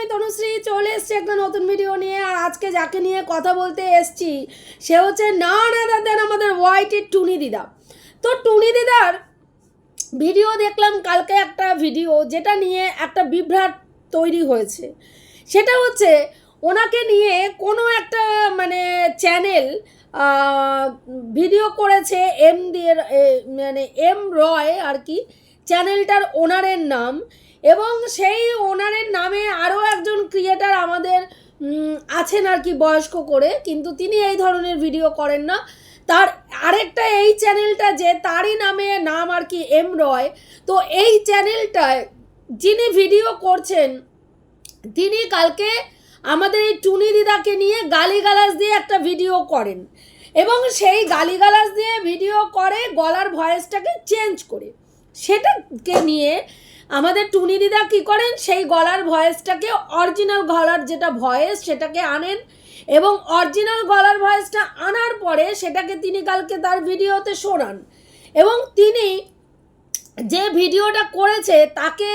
আমি তনুশ্রী চলে এসছি একটা নতুন ভিডিও নিয়ে, আর আজকে যাকে নিয়ে কথা বলতে এসছি, সে হচ্ছে না না দাদার আমাদের হোয়াইটের টুনি দিদা। তো টুনি দিদার ভিডিও দেখলাম, কালকে একটা ভিডিও যেটা নিয়ে একটা বিভ্রাট তৈরি হয়েছে। সেটা হচ্ছে, ওনাকে নিয়ে কোনো একটা মানে চ্যানেল ভিডিও করেছে এম দিয়ে মানে এম রয় আর কি চ্যানেলটার ওনারের নাম এবং সেই ওনারের নামে আরও একজন ক্রিয়েটার আমাদের আছেন আর কি বয়স্ক করে, কিন্তু তিনি এই ধরনের ভিডিও করেন না। তার আরেকটা এই চ্যানেলটা যে তারই নামে নাম আর কি এম রয়, তো এই চ্যানেলটায় যিনি ভিডিও করছেন, তিনি কালকে আমাদের এই টুনি দিদাকে নিয়ে গালিগালাজ দিয়ে একটা ভিডিও করেন। এবং সেই গালিগালাজ দিয়ে ভিডিও করে গলার ভয়েসটাকে চেঞ্জ করে। সেটাকে নিয়ে আমাদের টুনি দিদা কী করেন? সেই গলার ভয়েসটাকে অরিজিনাল গলার যেটা ভয়েস সেটাকে আনেন এবং অরিজিনাল গলার ভয়েসটা আনার পরে সেটাকে তিনি কালকে তার ভিডিওতে শোনান। এবং তিনি যে ভিডিওটা করেছে তাকে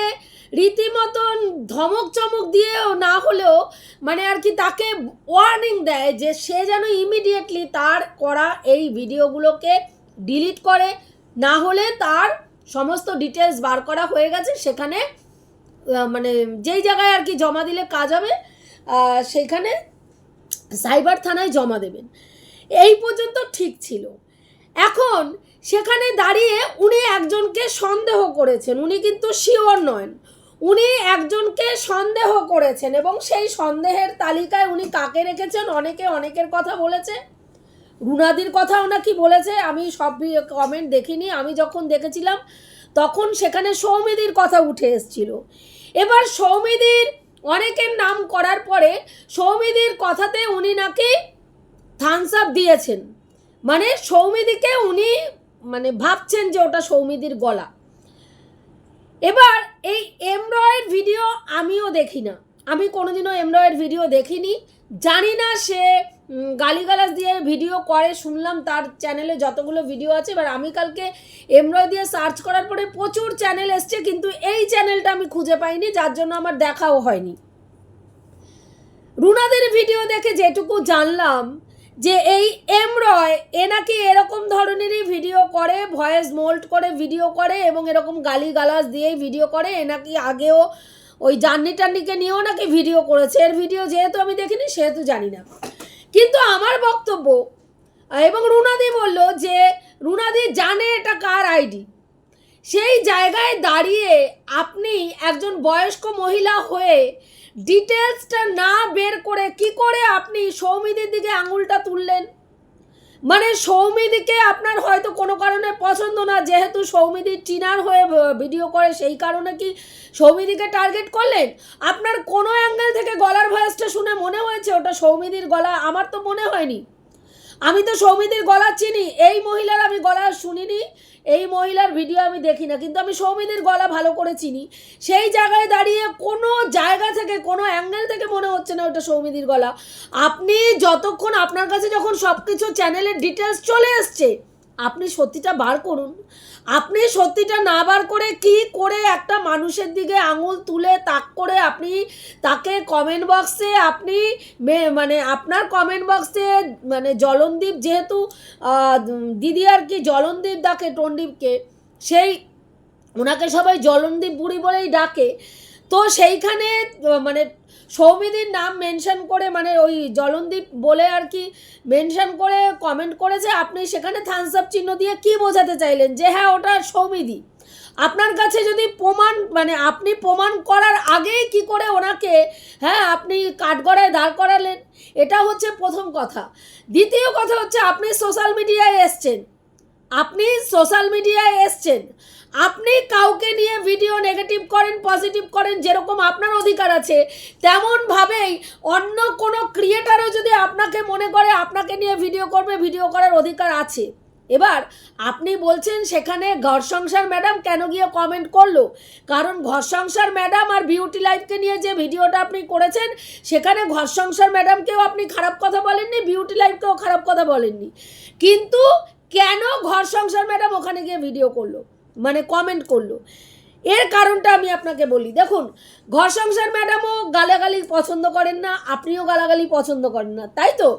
রীতিমতন ধমক চমক দিয়েও না হলেও মানে আর কি তাকে ওয়ার্নিং দেয় যে সে যেন ইমিডিয়েটলি তার করা এই ভিডিওগুলোকে ডিলিট করে, না হলে তার সমস্ত ডিটেলস বার করা হয়ে গেছে, সেখানে মানে যেই জায়গায় আর কি জমা দিলে কাজ হবে সেইখানে সাইবার থানায় জমা দেবেন। এই পর্যন্ত ঠিক ছিল। এখন সেখানে দাঁড়িয়ে উনি একজনকে সন্দেহ করেছেন, উনি কিন্তু শিওর নন। উনি একজনকে সন্দেহ করেছেন এবং সেই সন্দেহের তালিকায় উনি কাকে রেখেছেন, অনেকে অনেকের কথা বলেছে। রুনাদির কথাও নাকি বলেছে, আমি সব কমেন্ট দেখিনি, আমি যখন দেখেছিলাম তখন সেখানে সৌমিদির কথা উঠে এসেছিল। এবার সৌমিদির অনেকের নাম করার পরে সৌমিদির কথাতে উনি নাকি থামস আপ দিয়েছেন। মানে সৌমিদিকে উনি মানে ভাবছেন যে ওটা সৌমিদির গলা। এবার এই এমরয়ের ভিডিও আমিও দেখি না। আমি কোনোদিনও এমরয়ের ভিডিও দেখিনি। জানি না সে গালিগালাজ দিয়ে ভিডিও করে, শুনলাম তার চ্যানেলে যতগুলো ভিডিও আছে, এবার আমি কালকে এমরয় দিয়ে সার্চ করার পরে প্রচুর চ্যানেল এসছে, কিন্তু এই চ্যানেলটা আমি খুঁজে পাইনি, যার জন্য আমার দেখাও হয়নি। রুনাদের ভিডিও দেখে যেটুকু জানলাম, যে এই এম রয় এ নাকি এরকম ধরনেরই ভিডিও করে ভয়েস মোল্ড করে ভিডিও করে, এবং এরকম গালি গালাজ দিয়েই ভিডিও করে, এ নাকি আগেও ওই জার্নি টার্নিকে নিয়েও নাকি ভিডিও করেছে। এর ভিডিও যেহেতু আমি দেখিনি, সেহেতু জানি না। কিন্তু আমার বক্তব্য, এবং রুনাদি বলল যে, রুনাদি জানে এটা কার আইডি। সেই জায়গায় দাঁড়িয়ে আপনি একজন বয়স্ক মহিলা হয়ে ডিটেলসটা না বের করে কি করে আপনি সৌমিদির দিকে আঙুলটা তুললেন? মানে সৌমিদিকে আপনার হয়তো কোনো কারণে পছন্দ না, যেহেতু সৌমিদি চিনার হয়ে ভিডিও করে, সেই কারণে কি সৌমিদিকে টার্গেট করলেন? আপনার কোনো অ্যাঙ্গেল থেকে গলার ভয়েসটা শুনে মনে হয়েছে ওটা সৌমিদির গলা? আমার তো মনে হয়নি। আমি তো সৌমিদির গলা চিনি, এই মহিলার আমি গলা শুনিনি। এই মহিলার ভিডিও আমি দেখি না, কিন্তু আমি সৌমিনের গলা ভালো করে চিনি। সেই জায়গায় দাঁড়িয়ে কোনো জায়গা থেকে, কোনো অ্যাঙ্গেল থেকে মনে হচ্ছে না ওটা সৌমিদির গলা। আপনি যতক্ষণ আপনার কাছে যখন সব কিছু চ্যানেলের ডিটেলস চলে এসছে, আপনি সত্যিটা বার করুন। আপনি সত্যিটা না বার করে কি করে একটা মানুষের দিকে আঙুল তুলে তাক করে আপনি তাকে কমেন্ট বক্সে আপনি মানে আপনার কমেন্ট বক্সে মানে জলনদীপ যেহেতু দিদি আর কি জলনদীপ ডাকে টন্ডীপকে সেই ওনাকে সবাই জলনদীপ বুড়ি বলেই ডাকে। তো সেইখানে মানে সৌমিদির নাম মেনশন করে মানে ওই জলনদীপ বলে আর কি মেনশন করে কমেন্ট করেছে, আপনি সেখানে থামস আপ চিহ্ন দিয়ে কি বোঝাতে চাইলেন? যে হ্যাঁ ওটা সৌমিদি। আপনার কাছে যদি প্রমাণ মানে আপনি প্রমাণ করার আগেই কি করে ওনাকে হ্যাঁ আপনি কাঠগড়ায় দাঁড় করালেন? এটা হচ্ছে প্রথম কথা। দ্বিতীয় কথা হচ্ছে, আপনি সোশ্যাল মিডিয়ায় এসছেন। আপনি সোশ্যাল মিডিয়ায় এসছেন। আপনি কাউকে নিয়ে ভিডিও নেগেটিভ করেন পজিটিভ করেন, যেরকম আপনার অধিকার আছে, তেমনভাবেই অন্য কোনো ক্রিয়েটারও যদি আপনাকে মনে করে আপনাকে নিয়ে ভিডিও করবে ভিডিও করার অধিকার আছে। এবার আপনি বলছেন সেখানে ঘর সংসার ম্যাডাম কেন গিয়ে কমেন্ট করল? কারণ ঘর সংসার ম্যাডাম আর বিউটি লাইফকে নিয়ে যে ভিডিওটা আপনি করেছেন, সেখানে ঘর সংসার ম্যাডামকেও আপনি খারাপ কথা বলেননি বিউটি লাইফকেও খারাপ কথা বলেননি। কিন্তু কেন ঘর সংসার ম্যাডাম ওখানে গিয়ে ভিডিও করল? মানে কমেন্ট করল? এর কারণটা আমি আপনাকে বলি। দেখুন, ঘর সংসার ম্যাডামও গালাগালি পছন্দ করেন না, আপনিও গালাগালি পছন্দ করেন না, তাই তো?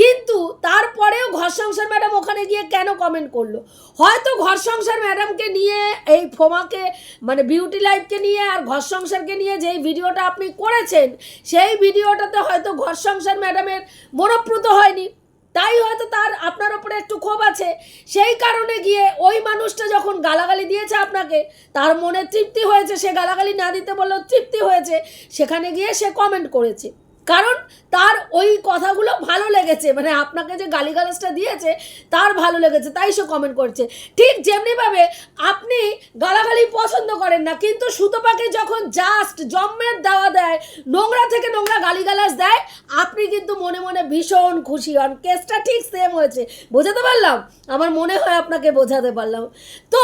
কিন্তু তারপরেও ঘর সংসার ম্যাডাম ওখানে গিয়ে কেন কমেন্ট করল? হয়তো ঘর সংসার ম্যাডামকে নিয়ে এই ফোমাকে মানে বিউটি লাইফকে নিয়ে আর ঘর সংসারকে নিয়ে যেই ভিডিওটা আপনি করেছেন, সেই ভিডিওটাতে হয়তো ঘর সংসার ম্যাডামের মনপ্রুত হয়নি। তাই হয়তো তার আপনার ওপরে একটু ক্ষোভ আছে। সেই কারণে গিয়ে ওই মানুষটা যখন গালাগালি দিয়েছে আপনাকে, তার মনে তৃপ্তি হয়েছে, সে গালাগালি না দিতে বললেও তৃপ্তি হয়েছে। সেখানে গিয়ে সে কমেন্ট করেছে। কারণ তার ওই কথাগুলো ভালো লেগেছে মানে আপনাকে যে গালিগালাজটা দিয়েছে তার ভালো লেগেছে, তাই সে কমেন্ট করছে। ঠিক যেমনিভাবে আপনি গালাগালি পছন্দ করেন না, কিন্তু সুতোপাকে যখন জাস্ট জম্মের দেওয়া দেয়, নোংরা থেকে নোংরা গালিগালাজ দেয়, আপনি কিন্তু মনে মনে ভীষণ খুশি। হন কেসটা ঠিক সেম হয়েছে। বোঝাতে পারলাম? আমার মনে হয় আপনাকে বোঝাতে পারলাম। তো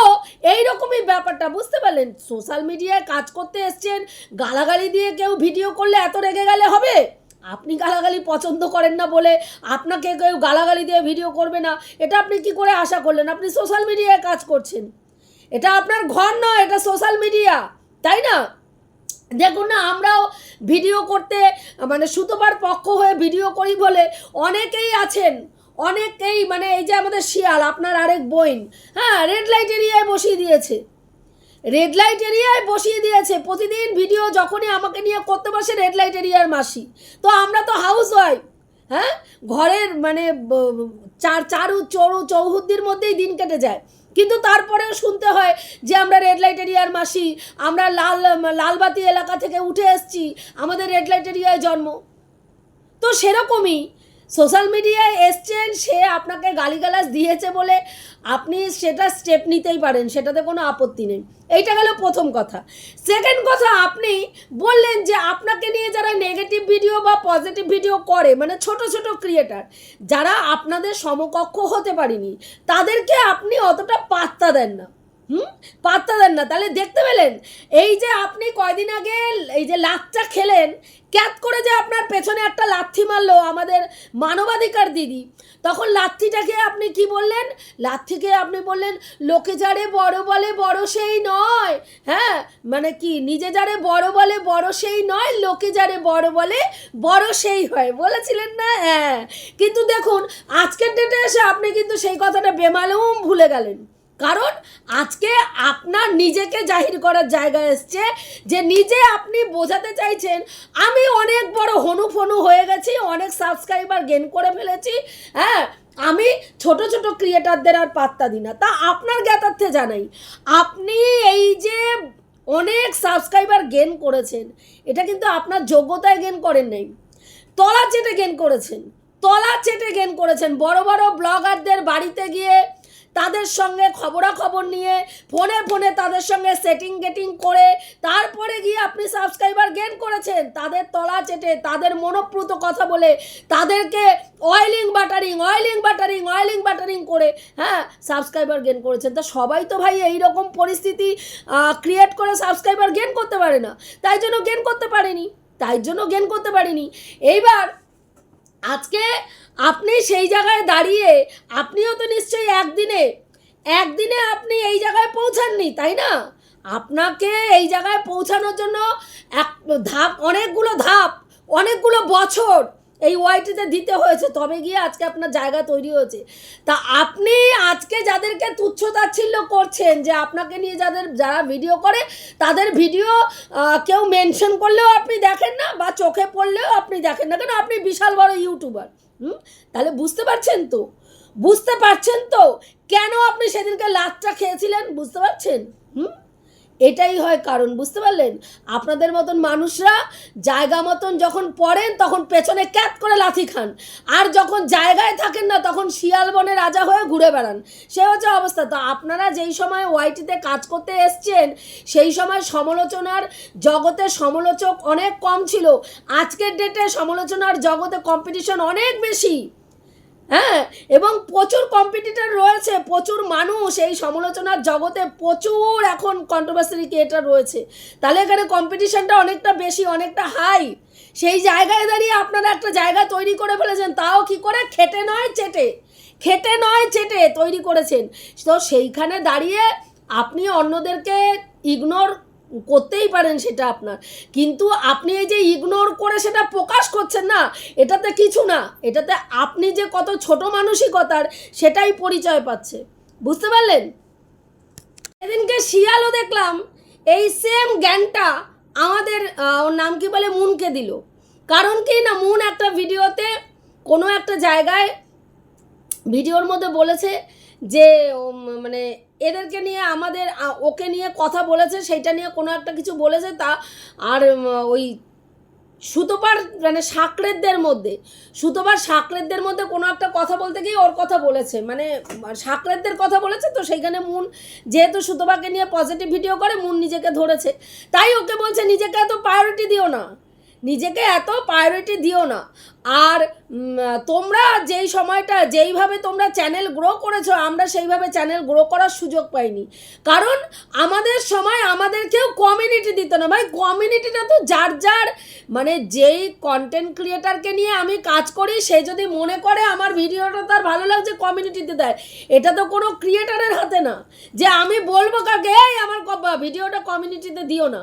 এই রকমই ব্যাপারটা, বুঝতে পারলেন? সোশ্যাল মিডিয়ায় কাজ করতে এসছেন, গালাগালি দিয়ে কেউ ভিডিও করলে এত রেগে গেলে হবে? আপনি গালাগালি পছন্দ করেন না বলে আপনাকে কেউ গালাগালি দিয়ে ভিডিও করবে না, এটা আপনি কি করে আশা করলেন? আপনি সোশ্যাল মিডিয়ায় কাজ করছেন। এটা আপনার ঘর নয় এটা সোশ্যাল মিডিয়া তাই না? দেখুন না, আমরাও ভিডিও করতে মানে সুতোবার পক্ষ হয়ে ভিডিও করি বলে অনেকেই আছেন, অনেকেই মানে এই যে আমাদের শিয়াল, আপনার আরেক বইন হ্যাঁ রেড লাইট এরিয়ায় বসিয়ে দিয়েছে। রেড লাইট এরিয়ায় বসিয়ে দিয়েছে। প্রতিদিন ভিডিও যখনই আমাকে নিয়ে করতে বসে রেড লাইট এরিয়ার মাসি। তো আমরা তো হাউস ওয়াইফ হ্যাঁ? ঘরের মানে চার, চারু চড়ু চৌহুদ্দির মধ্যেই দিন কেটে যায়। কিন্তু তারপরেও শুনতে হয় যে আমরা রেড লাইট এরিয়ার মাসি, আমরা লাল, লালবাতি এলাকা থেকে উঠে এসেছি, আমাদের রেড লাইট এরিয়ায় জন্ম। তো সেরকমই সোশ্যাল মিডিয়ায় এসছেন, সে আপনাকে গালিগালাজ দিয়েছে বলে আপনি সেটা স্টেপ নিতেই পারেন, সেটাতে কোনো আপত্তি নেই। এইটা গেল প্রথম কথা। সেকেন্ড কথা, আপনি বললেন যে আপনাকে নিয়ে যারা নেগেটিভ ভিডিও বা পজিটিভ ভিডিও করে মানে ছোট ছোট ক্রিয়েটার যারা আপনাদের সমকক্ষ হতে পারেনি, তাদেরকে আপনি অতটা পাত্তা দেন না। হুম? পাত্তা দেন না, তাহলে দেখতে পেলেন। এই যে আপনি কয়দিন আগে এই যে লাচ্চা খেলেন, ক্যাত করে যে আপনার পেছনে একটা লাথি মারলো আমাদের মানবাধিকার দিদি। তখন লাথিটাকে আপনি কি বললেন? লাথিকে আপনি বললেন, লোকে যারে বড় বলে, বড় সেই নয়। হ্যাঁ? মানে কি, নিজে যারে বড় বলে, বড় সেই নয়, লোকে যারে বড় বলে, বড় সেই হয়। বলেছিলেন না? হ্যাঁ। কিন্তু দেখুন, আজকের ডেটে এসে আপনি কিন্তু সেই কথাটা বেমালুম ভুলে গেলেন। কারণ আজকে আপনার নিজেকে জাহির করার জায়গা এসছে যে নিজে আপনি বোঝাতে চাইছেন, আমি অনেক বড় হনু ফনু হয়ে গেছি, অনেক সাবস্ক্রাইবার গেন করে ফেলেছি হ্যাঁ আমি ছোট ছোট ক্রিয়েটারদের আর পাত্তা দিই না। তা আপনার জ্ঞাতার্থে জানাই, আপনি এই যে অনেক সাবস্ক্রাইবার গেন করেছেন, এটা কিন্তু আপনার যোগ্যতায় গেন করেন নাই। তলা চেটে গেন করেছেন তলা চেটে গেন করেছেন, বড় বড় ব্লগারদের বাড়িতে গিয়ে তাদের সঙ্গে খবরাখবর নিয়ে, ফোনে ফোনে তাদের সঙ্গে সেটিং গেটিং করে, তারপরে গিয়ে আপনি সাবস্ক্রাইবার গেন করেছেন, তাদের তলা চেটে, তাদের মনোপ্রুত কথা বলে, তাদেরকে oiling buttering oiling buttering oiling buttering করে হ্যাঁ সাবস্ক্রাইবার গেন করেছেন। তা সবাই তো ভাই এই রকম পরিস্থিতি ক্রিয়েট করে সাবস্ক্রাইবার গেন করতে পারে না। তাই জন্য গেন করতে পারেনি, তাই জন্য গেন করতে পারিনি। এইবার আজকে আপনি সেই জায়গায় দাঁড়িয়ে, আপনিও তো নিশ্চয়ই একদিনে একদিনে আপনি এই জায়গায় পৌঁছাননি, তাই না? আপনাকে এই জায়গায় পৌঁছানোর জন্য এক ধাপ, অনেকগুলো ধাপ, অনেকগুলো বছর এই ওয়াইটিতে দিতে হয়েছে। তবে গিয়ে আজকে আপনার জায়গা তৈরি হয়েছে। তা আপনি আজকে যাদেরকে তুচ্ছ তাচ্ছিল্য করছেন যে আপনাকে নিয়ে যাদের যারা ভিডিও করে, তাদের ভিডিও কেউ মেনশন করলেও আপনি দেখেন না বা চোখে পড়লেও আপনি দেখেন না। কেন? আপনি বিশাল বড় ইউটিউবার। হুম? তাহলে বুঝতে পারছেন তো? বুঝতে পারছেন তো? কেন আপনি সেদিনকে লাচটা খেয়েছিলেন? বুঝতে পারছেন? হুম? এটাই হয় কারণ, বুঝতে পারলেন? আপনাদের মতন মানুষরা জায়গা মতন যখন পড়েন, তখন পেছনে ক্যাত করে লাথি খান। আর যখন জায়গায় থাকেন না, তখন শিয়াল বনে রাজা হয়ে ঘুরে বেড়ান। সে হচ্ছে অবস্থা। তো আপনারা যেই সময় ওয়াইটিতে কাজ করতে এসছেন, সেই সময় সমালোচনার জগতে সমালোচক অনেক কম ছিল। আজকের ডেটে সমালোচনার জগতে কম্পিটিশন অনেক বেশি। হ্যাঁ এবং প্রচুর কম্পিটিটর রয়েছে, প্রচুর মানুষ এই সমালোচনার জগতে প্রচুর এখন কন্ট্রোভার্সি ক্রিয়েটার রয়েছে। তাহলে এখানে কম্পিটিশনটা অনেকটা বেশি, অনেকটা হাই সেই জায়গায় দাঁড়িয়ে আপনারা একটা জায়গা তৈরি করে ফেলেছেন, তাও কি করে? খেটে নয় চেটে। খেটে নয় চেটে তৈরি করেছেন। তো সেইখানে দাঁড়িয়ে আপনি অন্যদেরকে ইগনোর করতেই পারেন সেটা আপনার। কিন্তু আপনি এই যে ইগনোর করে সেটা প্রকাশ করছেন না, এটাতে কিছু না। এটাতে আপনি যে কত ছোট মানসিকতার, সেটাই পরিচয় পাচ্ছে। বুঝতে পারলেন? সেদিনকে শিয়ালও দেখলাম, এই সেম জ্ঞানটা আমাদের ওর নাম কি বলে? মুনকে দিল। কারণ কি না, মুন একটা ভিডিওতে কোনো একটা জায়গায় ভিডিওর মধ্যে বলেছে যে মানে এদেরকে নিয়ে আমাদের ওকে নিয়ে কথা বলেছে, সেইটা নিয়ে কোনো একটা কিছু বলেছে তা, আর ওই সুতোপার মানে সাকরেতদের মধ্যে, সুতোপার সাকরেতদের মধ্যে কোনো একটা কথা বলতে গিয়ে ওর কথা বলেছে। মানে সাকরেতদের কথা বলেছে তো সেইখানে মুন যেহেতু সুতোপাকে নিয়ে পজিটিভ ভিডিও করে, মুন নিজেকে ধরেছে। তাই ওকে বলছে, নিজেকে এত প্রায়োরিটি দিও না। নিজেকে এত প্রায়োরিটি দিও না। আর তোমরা যেই সময়টা, যেইভাবে তোমরা চ্যানেল গ্রো করেছ, আমরা সেইভাবে চ্যানেল গ্রো করার সুযোগ পাইনি। কারণ, আমাদের সময় আমাদেরকেও কমিউনিটি দিত না। ভাই কমিউনিটিটা তো যার যার মানে যেই কন্টেন্ট ক্রিয়েটারকে নিয়ে আমি কাজ করি, সে যদি মনে করে আমার ভিডিওটা তার ভালো লাগছে কমিউনিটিতে দেয়। এটা তো কোনো ক্রিয়েটারের হাতে না। যে আমি বলব কাকে, এই আমার ভিডিওটা কমিউনিটিতে দিও না।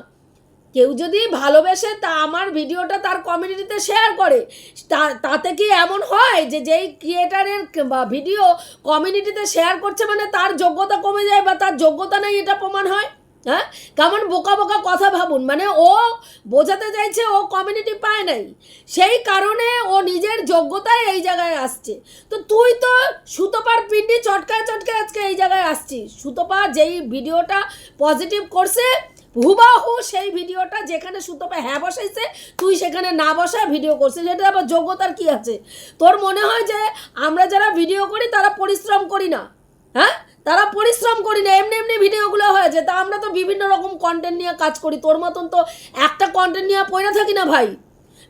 কেউ যদি ভালোবেসে তা আমার ভিডিওটা তার কমিউনিটিতে শেয়ার করে তাতে কি এমন হয় যে যেই ক্রিয়েটারের বা ভিডিও কমিউনিটিতে শেয়ার করছে মানে তার যোগ্যতা কমে যায় বা তার যোগ্যতা নেই এটা প্রমাণ হয়? হ্যাঁ? কেমন বোকা বোকা কথা ভাবুন। মানে ও বোঝাতে চাইছে ও কমিউনিটি পায় নাই। সেই কারণে ও নিজের যোগ্যতায় এই জায়গায় আসছে। তো তুই তো সুতোপার পিন্ডি চটকায় চটকায় আজকে এই জায়গায় আসছিস। সুতোপা যেই ভিডিওটা পজিটিভ করছে হুবাহু সেই ভিডিওটা যেখানে সুতোপা হ্যাঁ বসাইছে, তুই সেখানে না বসায় ভিডিও করছিস, সেটা আবার যোগ্যতার কি আছে? তোর মনে হয় যে আমরা যারা ভিডিও করি, তারা পরিশ্রম করি না। হ্যাঁ? তারা পরিশ্রম করি না, এমনি এমনি ভিডিওগুলো হয়েছে তা আমরা তো বিভিন্ন রকম কন্টেন্ট নিয়ে কাজ করি, তোর মতন তো একটা কন্টেন্ট নিয়ে পড়ে থাকি না ভাই।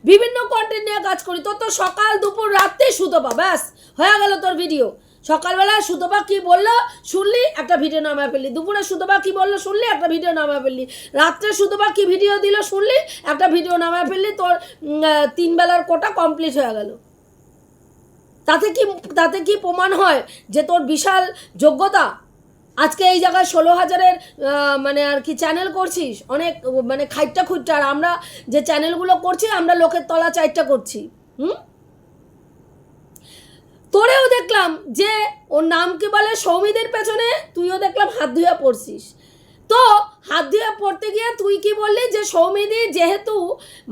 বিভিন্ন কন্টেন্ট নিয়ে কাজ করি, তোর তো সকাল, দুপুর, রাত্রে সুতোপা, ব্যাস, হয়ে গেল তোর ভিডিও সকালবেলা সুতোপা কি বলল? শুনলি? একটা ভিডিও নামায় ফেললি। দুপুরে সুতোপা কি বলল? শুনলি? একটা ভিডিও নামায় ফেললি। রাত্রে সুতোপা কি ভিডিও দিল? শুনলি? একটা ভিডিও নামায় ফেললি। তোর উম, আহ, তিন বেলার কোটা কমপ্লিট হয়ে গেল। তাতে কি তাতে কি প্রমাণ হয় যে তোর বিশাল যোগ্যতা? আজকে এই জায়গায় ষোলো হাজারের মানে আর কি চ্যানেল করছিস? অনেক মানে খাইটটা খুঁটটা আর আমরা যে চ্যানেলগুলো করছি আমরা লোকের তলা চাইটটা করছি। হুম? তোরেও দেখলাম যে ওর নামকে বলে সৌমিদের পেছনে? তুইও দেখলাম হাত ধুয়া পড়ছিস। তো হাত ধুয়ে পড়তে গিয়ে তুই কি বললি যে সৌমিদি যেহেতু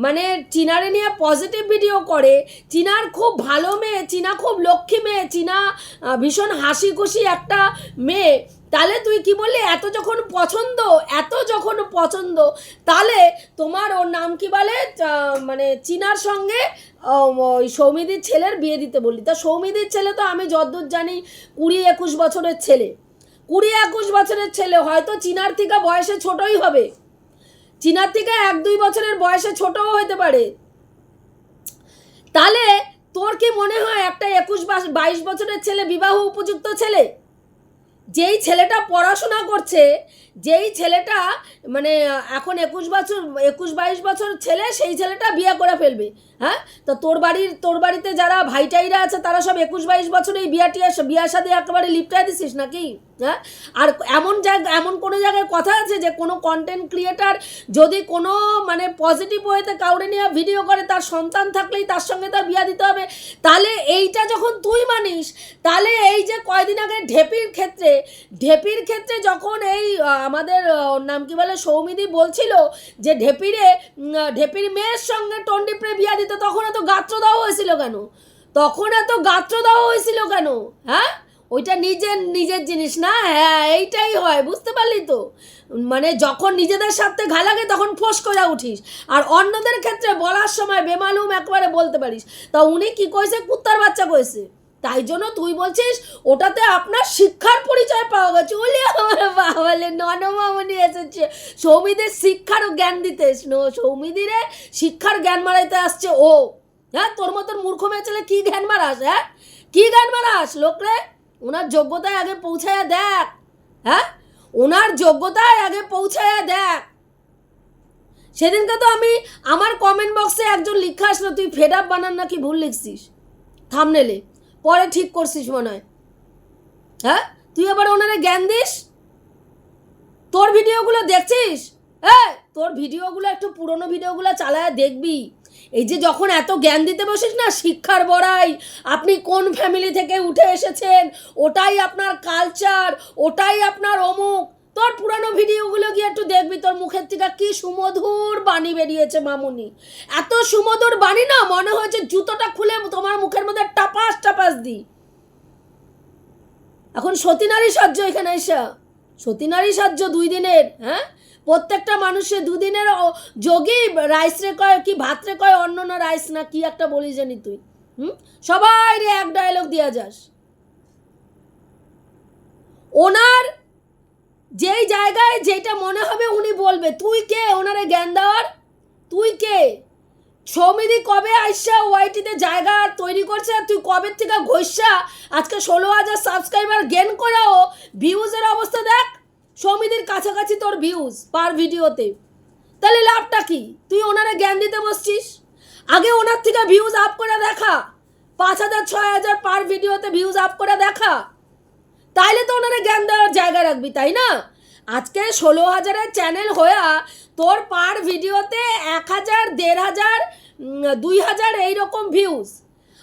মানে চিনারে নিয়ে পজিটিভ ভিডিও করে, চিনার খুব ভালো মেয়ে, চীনা খুব লক্ষ্মী মেয়ে, চীনা ভীষণ হাসি খুশি একটা মেয়ে, তাহলে তুই কি বললি এত যখন পছন্দ, এত যখন পছন্দ, তাহলে তোমার ওর নাম কি বলে? মানে চীনার সঙ্গে ওই সৌমিদির ছেলের বিয়ে দিতে বললি। তা সৌমিদির ছেলে তো আমি যদ্দূর জানি কুড়ি একুশ বছরের ছেলে। কুড়ি একুশ বছরের ছেলে, হয়তো চীনার থেকে বয়সে ছোটই হবে। চীনার থেকে এক দুই বছরের বয়সে ছোটও হতে পারে। তাহলে তোর কি মনে হয় একটা একুশ বাইশ বছরের ছেলে, বিবাহ উপযুক্ত ছেলে? যেই ছেলেটা পড়াশোনা করছে, যেই ছেলেটা মানে এখন একুশ বছর, একুশ বাইশ বছর ছেলে, সেই ছেলেটা বিয়ে করে ফেলবে। হ্যাঁ? তো তোর বাড়ির, তোর বাড়িতে যারা ভাইটাইরা আছে, তারা সব একুশ বাইশ বছরে এই বিয়া টিয়া বিয়ার সাথে একেবারে লিপটাই দিছিস নাকি? হ্যাঁ? আর এমন জায়গা, এমন কোনো জায়গায় কথা আছে যে কোনো কন্টেন্ট ক্রিয়েটার যদি কোনো মানে পজিটিভ ওয়েতে কাউরে নিয়ে ভিডিও করে, তার সন্তান থাকলেই তার সঙ্গে তার বিয়া দিতে হবে? তাহলে এইটা যখন তুই মানিস, তাহলে এই যে কয়দিন আগে ঢেপির ক্ষেত্রে ঢেপির ক্ষেত্রে যখন এই আমাদের নাম কি বলে, সৌমিদি বলছিল যে ঢেপিরে ঢেপির মেয়ের সঙ্গে টন্ডিপ্রে বিয়া দিত তখন এত গাত্র দেওয়া হয়েছিল কেন? তখন এত দেওয়া হয়েছিল কেন? হ্যাঁ? ওইটা নিজের নিজের জিনিস না? হ্যাঁ এইটাই হয়, বুঝতে পারলি তো? মানে যখন নিজেদের সাথে ঘা লাগে, তখন ফোস করে উঠিস। আর অন্যদের ক্ষেত্রে বলার সময় বেমালুম একবারে বলতে পারিস। তা উনি কি কয়েছে কুত্তার বাচ্চা কয়েছে তাই জন্য তুই বলছিস, ওটাতে আপনার শিক্ষার পরিচয় পাওয়া গেছে। ওলি আমার বাবালে, ননমামনি এসেছে। সৌমিদের শিক্ষার জ্ঞান দিতে সৌমিদিরে শিক্ষার জ্ঞান মারাইতে আসছে ও। হ্যাঁ তোর মতন মূর্খ মেয়ে ছেলে কি জ্ঞান মারাস হ্যাঁ? কি জ্ঞান মারাস লোকরে? ওনার যোগ্যতায় আগে পৌঁছায়া দেখ হ্যাঁ? ওনার যোগ্যতায় আগে পৌঁছায়া দেখ। সেদিনকে তো আমি আমার কমেন্ট বক্সে একজন লিখা আসলো, তুই ফেড আপ বানান নাকি? ভুল লিখছিস। থামনেলে পরে ঠিক করছিস মনে হয়। হ্যাঁ? তুই আবার ওনারে জ্ঞান দিস? তোর ভিডিওগুলো দেখছিস? হ্যাঁ তোর ভিডিওগুলো, একটু পুরনো ভিডিওগুলো চালায় দেখবি। এই যে যখন এত জ্ঞান দিতে বসিস না, শিক্ষার বড়াই, আপনি কোন ফ্যামিলি থেকে উঠে এসেছেন? ওটাই আপনার কালচার ওটাই আপনার অমুক। তোর পুরানো ভিডিওগুলো গিয়ে একটু দেখবি, তোর মুখের থেকে কি সুমধুর বাণী বেরিয়েছে মামুনি। এত সুমধুর বাণী না, মনে হয়েছে জুতোটা খুলে তোমার মুখের মধ্যে টাপাস টাপাস দিই। এখন সতীনারী সাহায্য এখানে এসা। সতীনারী সাহায্য দুই দিনের হ্যাঁ? প্রত্যেকটা মানুষের দুদিনের যোগী রাইস রে কয়, কি ভাত রে কয় অন্য না রাইস না কি একটা বলি জানি তুই? হুম? সবাই রে এক ডায়লগ দিয়া যাস। ওনার যেই জায়গায় যেটা মনে হবে উনি বলবে। তুই কে? ওনারে জ্ঞান দেওয়ার? তুই কে? সৌমিদি কবে আইসা ওয়াইটিতে জায়গা তৈরি করছে? তুই কবে থেকে ঘষা? আজকে ষোলো হাজার সাবস্ক্রাইবার গেন করাও? ভিউজের অবস্থা দেখ। সৌমিদির কাছাকাছি তোর ভিউজ পার ভিডিওতে। তাহলে লাভটা কি? তুই ওনারে জ্ঞান দিতে বসছিস? আগে ওনার থেকে ভিউজ আপ করে দেখা। পাঁচ হাজার, ছয় হাজার পার ভিডিওতে ভিউজ আপ করে দেখা। তাইলে তো ওনারা জ্ঞান দেওয়ার জায়গা রাখবি, তাই না? আজকে ষোলো হাজারের চ্যানেল হয়ে তোর পার ভিডিওতে এক হাজার, দেড় হাজার দুই হাজার এইরকম ভিউজ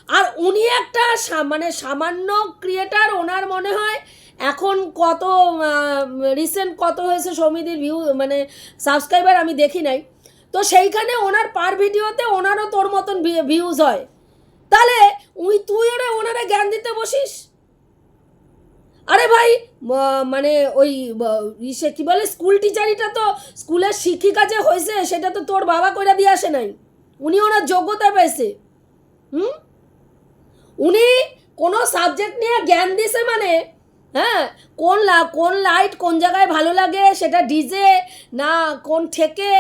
আর উনি একটা মানে সামান্য ক্রিয়েটার ওনার মনে হয় এখন কত রিসেন্ট কত হয়েছে সমিতির ভিউ মানে সাবস্ক্রাইবার আমি দেখি নাই। তো সেইখানে ওনার পার ভিডিওতে ওনারও তোর মতন ভিউজ হয়। তাহলে উই, তুই ওরা ওনারা জ্ঞান দিতে বসিস? আরে ভাই মানে ওই ইসে কি বলে স্কুল টিচারিটা তো স্কুলের শিক্ষিকা যে হয়েছে, সেটা তো তোর বাবা কইরা দিয়ে আসে নাই। উনি ওনার যোগ্যতা পেয়েছে হুম? উনি কোনো সাবজেক্ট নিয়ে জ্ঞান দিছে মানে হ্যাঁ কোন কোন লাইট কোন জায়গায় ভালো লাগে সেটা ডিজে না কোন ঠেকে,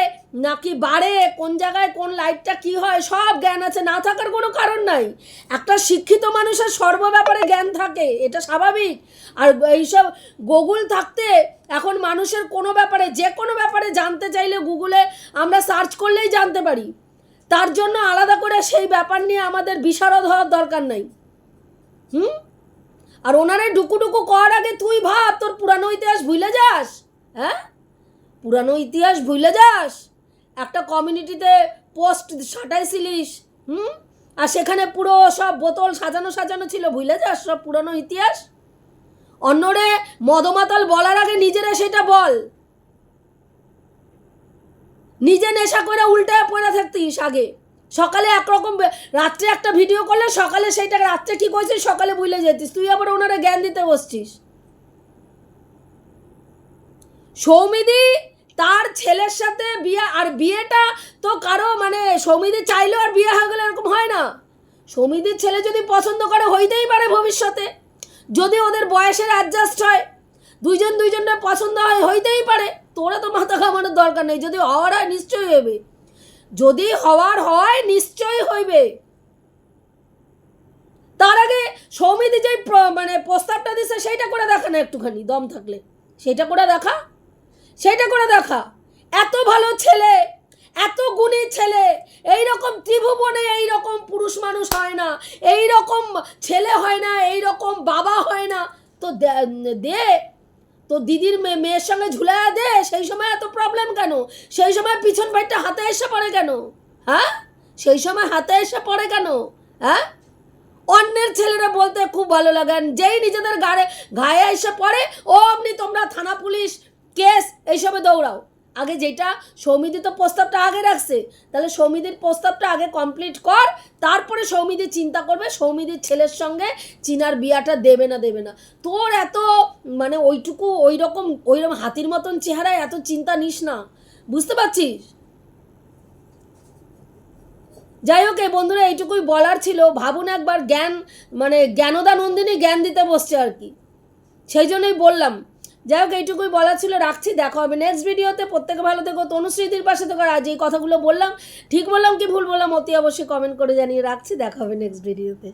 নাকি বাড়ে কোন জায়গায় কোন লাইটটা কি হয়, সব জ্ঞান আছে, না থাকার কোনো কারণ নাই। একটা শিক্ষিত মানুষের সর্ব ব্যাপারে জ্ঞান থাকে, এটা স্বাভাবিক। আর এইসব গুগল থাকতে এখন মানুষের কোনো ব্যাপারে, যে কোনো ব্যাপারে জানতে চাইলে গুগলে আমরা সার্চ করলেই জানতে পারি। তার জন্য আলাদা করে সেই ব্যাপার নিয়ে আমাদের বিশারদ হওয়ার দরকার নাই। হুম? আর ওনারে ডুকুডুকু কর আগে তুই ভাব, তোর পুরানো ইতিহাস ভুলে যাস? হ্যাঁ? পুরানো ইতিহাস ভুলে যাস? একটা কমিউনিটিতে পোস্ট সাটাইছিলিস, হুম? আর সেখানে পুরো সব বোতল সাজানো সাজানো ছিল, ভুলে যাস সব পুরানো ইতিহাস? অন্যরে মদমাতাল বলার আগে নিজেরা সেটা বল। নিজে নেশা করে উল্টায় পড়ে থাকতিস আগে। সকালে একরকম রাত্রে একটা ভিডিও করলে সকালে সেইটা রাত্রে কি করছিস সকালে ভুলে যেতিস। তুই আবার ওনারা জ্ঞান দিতে বসছিস। সৌমিদি তার ছেলের সাথে বিয়ে, আর বিয়েটা তো কারও মানে সৌমিদি চাইলেও আর বিয়ে হয়ে গেলে এরকম হয় না। সৌমিদির ছেলে যদি পছন্দ করে, হইতেই পারে ভবিষ্যতে। যদি ওদের বয়সের অ্যাডজাস্ট হয়, দুইজন দুইজনের পছন্দ হয়, হইতেই পারে। তোরা তো মাথা ঘামানোর দরকার নেই। যদি হওয়ার হয় নিশ্চয়ই হইবে যদি হওয়ার হয় নিশ্চয়ই হইবে। তার আগে সৌমিদি যেই মানে প্রস্তাবটা দিছে সেইটা করে দেখা না একটুখানি, দম থাকলে। সেটা করে দেখা সেটা করে দেখা। এত ভালো ছেলে, এত গুণী ছেলে এই রকম ত্রিভুবনে এই রকম পুরুষ মানুষ হয় না এই রকম ছেলে হয় না এই রকম বাবা হয় না। তো দে তো দিদির মেয়ে মেয়ের সঙ্গে ঝুলা দে, সেই সময় এত প্রবলেম কেন? সেই সময় পিছন ভাইটা হাতে এসে পড়ে কেন? হ্যাঁ? সেই সময় হাতে এসে পড়ে কেন? হ্যাঁ? অন্যের ছেলেরা বলতে খুব ভালো লাগেন যেই নিজেদের গাড়ে গায়ে এসে পড়ে ও অমনি তোমরা থানা পুলিশ, কেস, এইসবে দৌড়াও। আগে যেটা সৌমিদি তো প্রস্তাবটা আগে রাখছে, তাহলে সৌমিদির প্রস্তাবটা আগে কমপ্লিট কর, তারপরে সৌমিদি চিন্তা করবে, সৌমিদির ছেলের সঙ্গে চিনার বিয়াটা দেবে না দেবে না। তোর এত মানে ওইটুকু ওই রকম ওই রকম হাতির মতন চেহারায় এত চিন্তা নিস না, বুঝতে পারছিস? যাই হোক, এই বন্ধুরা, এইটুকুই বলার ছিল। ভাবুন একবার জ্ঞান মানে জ্ঞানদা নন্দিনী জ্ঞান দিতে বসছে আর কি। সেই জন্যই বললাম। যাই হোক, এইটুকুই বলা ছিল, রাখছি, দেখা হবে নেক্সট ভিডিওতে প্রত্যেকে ভালো থেকো তনুশ্রীদির পাশে থেকো আজ এই কথাগুলো বললাম। ঠিক বললাম কি ভুল বললাম, অতি অবশ্যই কমেন্ট করে জানিয়ে রাখছি, দেখা হবে নেক্সট ভিডিওতে